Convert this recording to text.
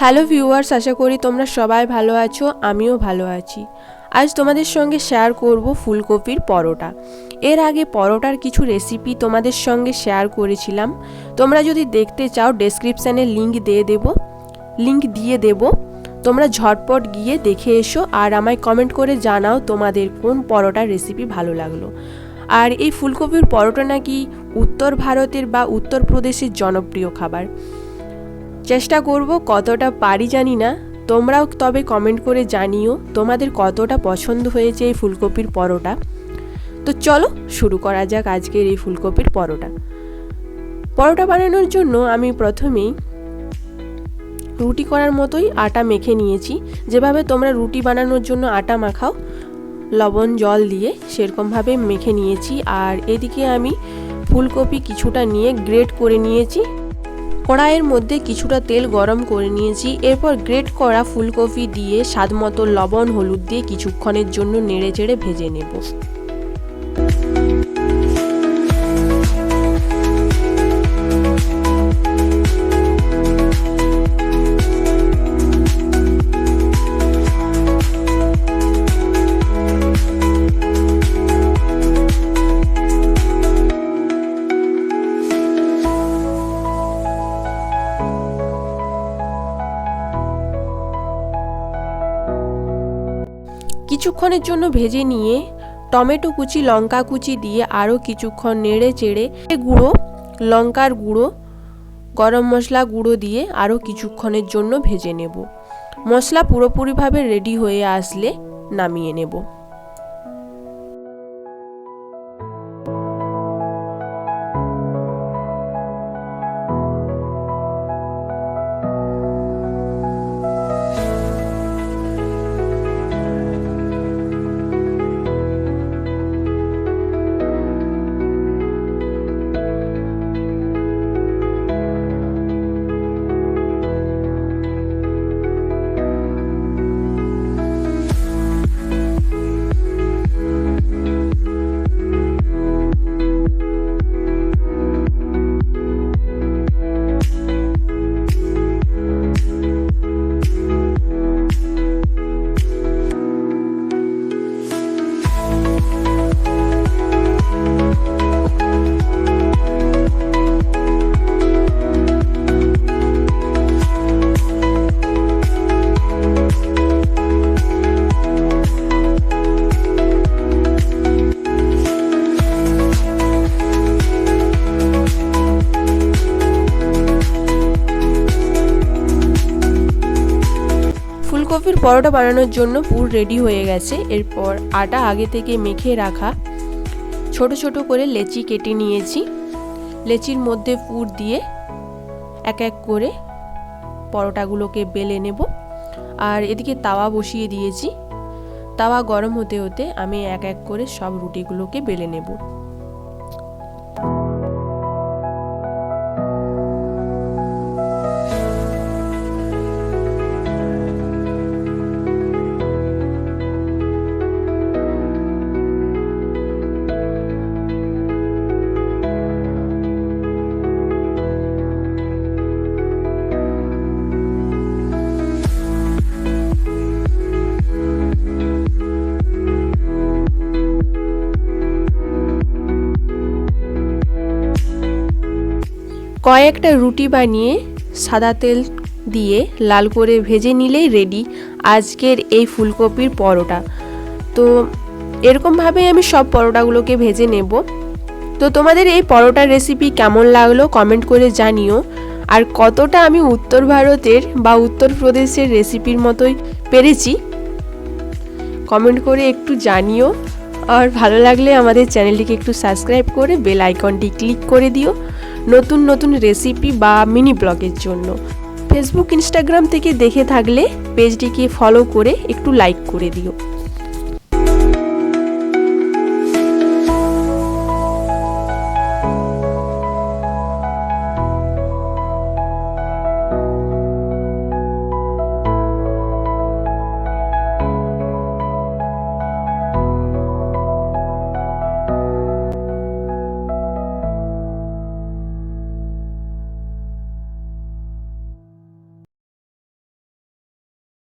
Hello viewers আশা করি তোমরা সবাই ভালো আছো, আমিও ভালো আছি। আজ তোমাদের সঙ্গে শেয়ার করব ফুলকপির পরোটা। এর আগে পরোটার কিছু রেসিপি তোমাদের সঙ্গে শেয়ার করেছিলাম। তোমরা যদি দেখতে চাও ডেসক্রিপশানে লিঙ্ক দিয়ে দেব। লিঙ্ক দিয়ে দেব। তোমরা ঝটপট গিয়ে দেখে এসো আর আমায় কমেন্ট করে জানাও তোমাদের কোন পরোটার রেসিপি ভালো লাগল। আর এই ফুলকপির পরোটা নাকি উত্তর ভারতের বা উত্তরপ্রদেশের জনপ্রিয় খাবার। চেষ্টা করব কতটা পারি জানি না। তোমরাও তবে কমেন্ট করে জানিও তোমাদের কতটা পছন্দ হয়েছে এই ফুলকপির পরোটা। তো চলো শুরু করা যাক আজকের এই ফুলকপির পরোটা। পরোটা বানানোর জন্য আমি প্রথমেই রুটি করার মতোই আটা মেখে নিয়েছি। যেভাবে তোমরা রুটি বানানোর জন্য আটা মাখাও, লবণ, জল দিয়ে সেরকমভাবে মেখে নিয়েছি। আর এদিকে আমি ফুলকপি কিছুটা নিয়ে গ্রেট করে নিয়েছি। কড়াইয়ের মধ্যে কিছুটা তেল গরম করে নিয়েছি। এরপর গ্রেট করা ফুলকপি দিয়ে স্বাদ মতো লবণ, হলুদ দিয়ে কিছুক্ষণের জন্য নেড়ে চেড়ে ভেজে নেব। কিছুক্ষণের জন্য ভেজে নিয়ে টমেটো কুচি, লঙ্কা কুচি দিয়ে আরও কিছুক্ষণ নেড়ে চেড়ে গুঁড়ো, লঙ্কার গুঁড়ো, গরম মশলা গুঁড়ো দিয়ে আরও কিছুক্ষণের জন্য ভেজে নেব। মশলা পুরোপুরিভাবে রেডি হয়ে আসলে নামিয়ে নেব। ফুলকপির পরোটা বানানোর জন্য পুর রেডি হয়ে গেছে। এরপর আটা আগে থেকে মেখে রাখা ছোট ছোট করে লেচি কেটে নিয়েছি। লেচির মধ্যে পুর দিয়ে এক এক করে পরোটাগুলোকে বেলে নেব। আর এদিকে তাওয়া বসিয়ে দিয়েছি। তাওয়া গরম হতে হতে আমি এক এক করে সব রুটিগুলোকে বেলে নেব। কয়েকটা রুটি বানিয়ে সাদা তেল দিয়ে লাল করে ভেজে নিলেই রেডি আজকের এই ফুলকপির পরোটা। তো এরকমভাবেই আমি সব পরোটাগুলোকে ভেজে নেব। তো তোমাদের এই পরোটার রেসিপি কেমন লাগল কমেন্ট করে জানিও। আর কতটা আমি উত্তর ভারতের বা উত্তরপ্রদেশের রেসিপির মতোই পেরেছি কমেন্ট করে একটু জানিও। আর ভালো লাগলে আমাদের চ্যানেলটিকে একটু সাবস্ক্রাইব করে বেল আইকনটি ক্লিক করে দিও। নতুন নতুন রেসিপি বা মিনি ব্লগের জন্য। ফেসবুক ইনস্টাগ্রাম থেকে দেখে থাকলে পেজটিকে ফলো করে একটু লাইক করে দিও।